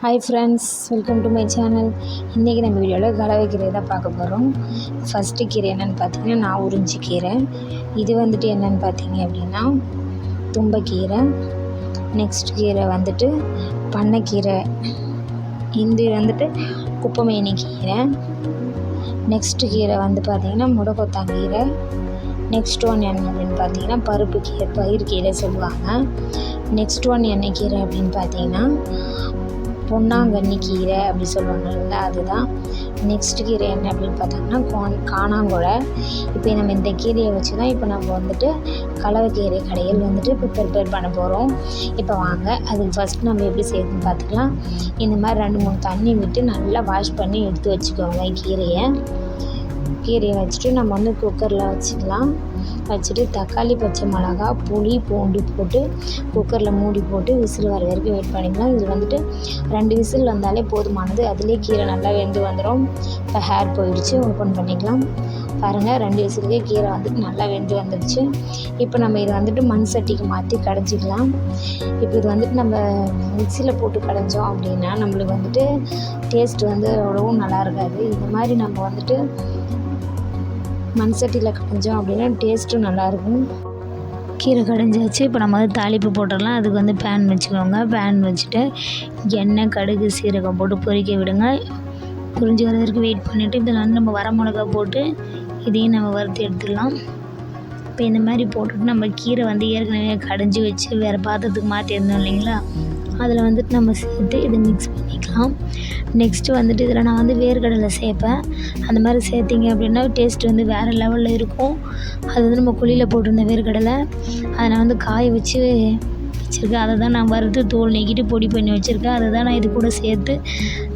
Hi friends welcome to my channel இன்றைக்கி நம்ம வீடியோவில் கலவை கீரை தான் பார்க்க போகிறோம் ஃபஸ்ட்டு கீரை என்னென்னு பார்த்தீங்கன்னா நான் உறிஞ்சி கீரை. இது வந்துட்டு என்னென்னு பார்த்தீங்க அப்படின்னா தும்பக்கீரை. நெக்ஸ்ட் கீரை வந்துட்டு பண்ணைக்கீரை. இது வந்துட்டு குப்பமேனி கீரை. நெக்ஸ்ட்டு கீரை வந்து பார்த்திங்கன்னா முடக்கொத்தாங்கீரை. நெக்ஸ்ட் ஒன் என்ன அப்படின்னு பார்த்தீங்கன்னா பருப்பு கீரை பயிர் கீரை சொல்லுவாங்க. நெக்ஸ்ட் ஒன் என்ன கீரை அப்படின்னு பார்த்தீங்கன்னா பொன்னாங்கண்ணி கீரை அப்படி சொல்லுவாங்கல்ல அதுதான். நெக்ஸ்ட் கீரை என்ன அப்படின்னு பார்த்தோம்னா கான் காணாங்கொழை இப்போ நம்ம இந்த கீரையை வச்சு தான் இப்போ நம்ம வந்துட்டு கலவை கீரை கடையில் வந்துட்டு இப்போ ப்ரிப்பேர் பண்ண போகிறோம் இப்போ வாங்க அதுக்கு ஃபஸ்ட் நம்ம எப்படி செய்யணும்னு பார்த்துக்கலாம். இந்த மாதிரி ரெண்டு மூணு தண்ணி விட்டு நல்லா வாஷ் பண்ணி எடுத்து வச்சுக்கோங்க கீரையை. கீரையை வச்சுட்டு நம்ம வந்து குக்கரில் வச்சுக்கலாம். வச்சுட்டு தக்காளி பச்சை மிளகா புளி பூண்டு போட்டு குக்கரில் மூடி போட்டு விசில் வர வரைக்கும் வெயிட் பண்ணிக்கலாம். இது வந்துட்டு ரெண்டு விசில் வந்தாலே போதுமானது. அதிலே கீரை நல்லா வெந்து வந்துடும் இப்போ ஹேர் போயிடுச்சு. ஓப்பன் பண்ணிக்கலாம். பாருங்கள் ரெண்டு விசிலுக்கே கீரை வந்துட்டு நல்லா வெந்து வந்துடுச்சு. இப்போ நம்ம இதை வந்துட்டு மண் சட்டிக்கு மாற்றி கடைஞ்சிக்கலாம். இப்போ இது வந்துட்டு நம்ம மிக்சியில் போட்டு கடைஞ்சோம் அப்படின்னா நம்மளுக்கு வந்துட்டு டேஸ்ட் வந்து அவ்வளோவும் நல்லா இருக்காது. இந்த மாதிரி நம்ம வந்துட்டு மண் சட்டியில் கடைஞ்சோம் அப்படின்னா டேஸ்ட்டும் நல்லாயிருக்கும். கீரை கடைஞ்சாச்சு. இப்போ நம்ம வந்து தாளிப்பு போட்டுடலாம். அதுக்கு வந்து பேன் வச்சுக்கோங்க. பேன் வச்சுட்டு எண்ணெய் கடுகு சீரகம் போட்டு பொரிக்க விடுங்க. பொரிஞ்சு வர வரைக்கும் வெயிட் பண்ணிவிட்டு இதில் வந்து நம்ம வர மிளகா போட்டு இதையும் நம்ம வறுத்து எடுத்துடலாம். இப்போ இந்த மாதிரி போட்டுட்டு நம்ம கீரை வந்து ஏற்கனவே கடைஞ்சி வச்சு வேறு பாத்திரத்துக்கு மாற்றிருந்தோம் இல்லைங்களா? அதில் வந்துட்டு நம்ம சேர்த்து இதை மிக்ஸ் பண்ணிக்கலாம். நெக்ஸ்ட்டு வந்துட்டு இதில் நான் வந்து வேர்க்கடலை சேர்ப்பேன். அந்த மாதிரி சேர்த்திங்க அப்படின்னா டேஸ்ட் வந்து வேறு லெவலில் இருக்கும். அது வந்து நம்ம குழியில் போட்டிருந்த வேர்க்கடலை. அதை நான் வந்து காய வச்சு வச்சுருக்கேன். அதை தான் நான் வறுத்து தோல் நீக்கிட்டு பொடி பண்ணி வச்சுருக்கேன். அதை தான் நான் இது கூட சேர்த்து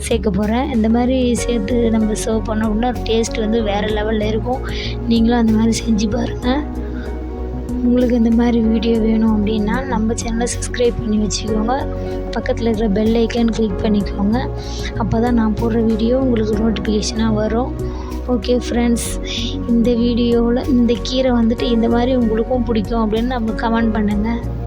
சேர்க்க போகிறேன் இந்த மாதிரி சேர்த்து நம்ம சர்வ் பண்ணோம் அப்படின்னா டேஸ்ட் வந்து வேறு லெவலில் இருக்கும். நீங்களும் அந்த மாதிரி செஞ்சு பாருங்கள் உங்களுக்கு இந்த மாதிரி வீடியோ வேணும் அப்படின்னா நம்ம சேனலை சப்ஸ்கிரைப் பண்ணி வச்சுக்கோங்க. பக்கத்தில் இருக்கிற பெல் ஐக்கான் கிளிக் பண்ணிக்கோங்க. அப்போ தான் நான் போடுற வீடியோ உங்களுக்கு நோட்டிஃபிகேஷனாக வரும். ஓகே ஃப்ரெண்ட்ஸ் இந்த வீடியோவில் இந்த கீரை வந்துட்டு இந்த மாதிரி உங்களுக்கும் பிடிக்கும் அப்படின்னு நம்ம கமெண்ட் பண்ணுங்கள்